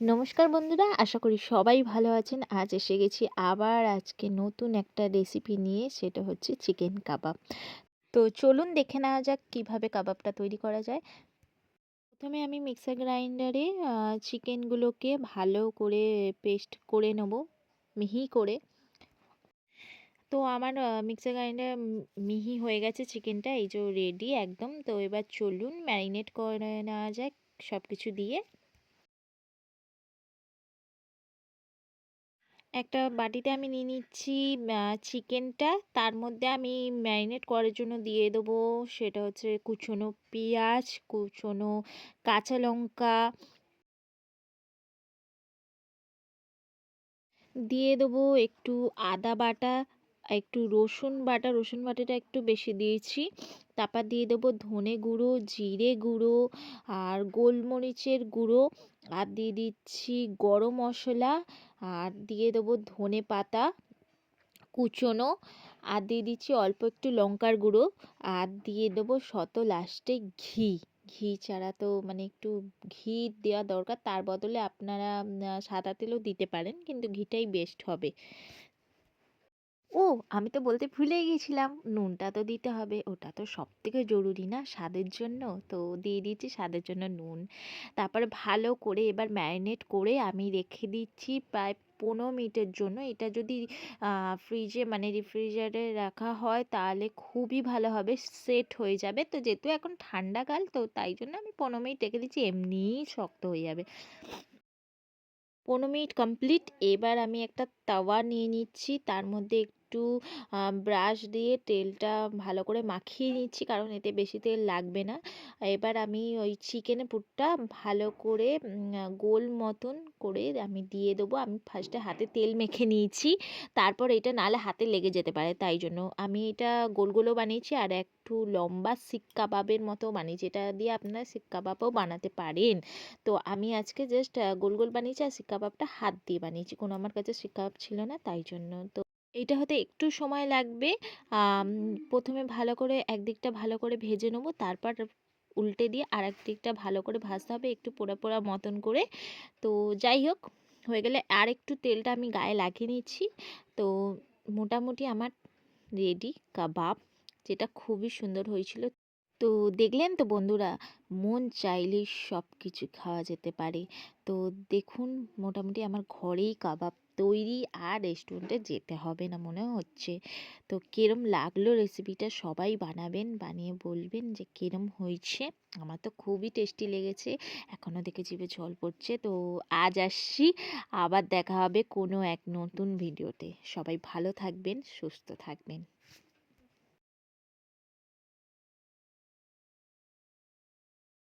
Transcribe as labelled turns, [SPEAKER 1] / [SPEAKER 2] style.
[SPEAKER 1] নমস্কার বন্ধুরা, আশা করি সবাই ভালো আছেন। আজ এসে গেছি আবার আজকে নতুন একটা রেসিপি নিয়ে, সেটা হচ্ছে চিকেন কাবাব তো চলুন দেখে নেওয়া যাক কীভাবে কাবাবটা তৈরি করা যায়। প্রথমে আমি মিক্সার গ্রাইন্ডারে চিকেনগুলোকে ভালো করে পেস্ট করে নেব, মিহি করে। তো আমার মিক্সার গ্রাইন্ডার মিহি হয়ে গেছে চিকেনটা এই যে রেডি একদম। তো এবার চলুন ম্যারিনেট করে নেওয়া যাক সব কিছু দিয়ে। একটা বাটিতে আমি নিয়ে নিচ্ছি চিকেনটা। তার মধ্যে আমি ম্যারিনেট করার জন্য দিয়ে দেবো সেটা হচ্ছে কুচনো পেঁয়াজ, কুচনো কাঁচা লঙ্কা। দিয়ে দেবো একটু আদা বাটা, একটু রসুন বাটা, রসুন বাটাটা একটু বেশি দিয়েছি। তারপর দিয়ে দেবো ধনে গুঁড়ো, জিরে গুঁড়ো আর গোলমরিচের গুঁড়ো। আর দিয়ে দিচ্ছি গরম মশলা আর দিয়ে দেবো ধনে পাতা কুচোনো। আর দিয়ে দিচ্ছি অল্প একটু লঙ্কার গুঁড়ো। আর দিয়ে দেবো শত লাস্টে ঘি। ঘি ছাড়া তো মানে একটু ঘি দেওয়া দরকার। তার বদলে আপনারা সাদা তেলও দিতে পারেন, কিন্তু ঘিটাই বেস্ট হবে। ও, আমি তো বলতে ভুলেই গেছিলাম, নুনটা তো দিতে হবে। ওটা তো সব থেকে জরুরি না স্বাদের জন্য? তো দিয়ে দিচ্ছি স্বাদের জন্য নুন। তারপরে ভালো করে এবার ম্যারিনেট করে আমি রেখে দিচ্ছি প্রায় পনেরো মিনিটের জন্য। এটা যদি ফ্রিজে মানে রেফ্রিজারে রাখা হয় তাহলে খুবই ভালো হবে, সেট হয়ে যাবে। তো যেহেতু এখন ঠান্ডাকাল তো তাই জন্য আমি পনেরো মিনিট রেখে দিচ্ছি, এমনিই শক্ত হয়ে যাবে। পনেরো মিনিট কমপ্লিট, এবার আমি একটা তাওয়া নিয়ে নিচ্ছি, তার মধ্যে একটু ব্রাশ দিয়ে তেলটা ভালো করে মাখিয়ে নিচ্ছি কারণ এতে বেশি তেল লাগবে না। এবার আমি ওই চিকেনের পুরটা ভালো করে গোল মতন করে আমি দিয়ে দেবো। আমি ফার্স্টে হাতে তেল মেখে নিয়েছি, তারপর এটা নালে হাতে লেগে যেতে পারে, তাই জন্য। আমি এটা গোল গোলও বানিয়েছি আর একটু লম্বা শিক কাবাবের মতো বানিয়েছি, এটা দিয়ে আপনারা শিক কাবাবও বানাতে পারেন। তো আমি আজকে জাস্ট গোল গোল বানিয়েছি আর শিক কাবাবটা হাত দিয়ে বানিয়েছি, কোনো আমার কাছে শিক কাবাব ছিল না, তাই জন্য। তো এইটা হতে একটু সময় লাগবে। প্রথমে ভালো করে একদিকটা ভালো করে ভেজে নেব, তারপর উল্টে দিয়ে আর দিকটা ভালো করে ভাজতে হবে একটু পোড়া পোড়া মতন করে। তো যাই হোক, হয়ে গেলে আর একটু তেলটা আমি গায়ে লাগিয়ে নিচ্ছি। তো মোটামুটি আমার রেডি কাবাব, যেটা খুবই সুন্দর হয়েছিল। তো দেখলেন তো বন্ধুরা, মন চাইলেই সব কিছু খাওয়া যেতে পারে। তো দেখুন, মোটামুটি আমার ঘরেই কাবাব তৈরি আর রেস্টুরেন্টে যেতে হবে না মনে হচ্ছে। তো কিরম লাগল রেসিপিটা সবাই বানাবেন, বানিয়ে বলবেন যে কিরম হয়েছে? আমার তো খুবই টেস্টি লেগেছে এখনও দেখে জিভে জল পড়ছে। তো আজ আসছি, আবার দেখা হবে কোনো এক নতুন ভিডিওতে সবাই ভালো থাকবেন, সুস্থ থাকবেন।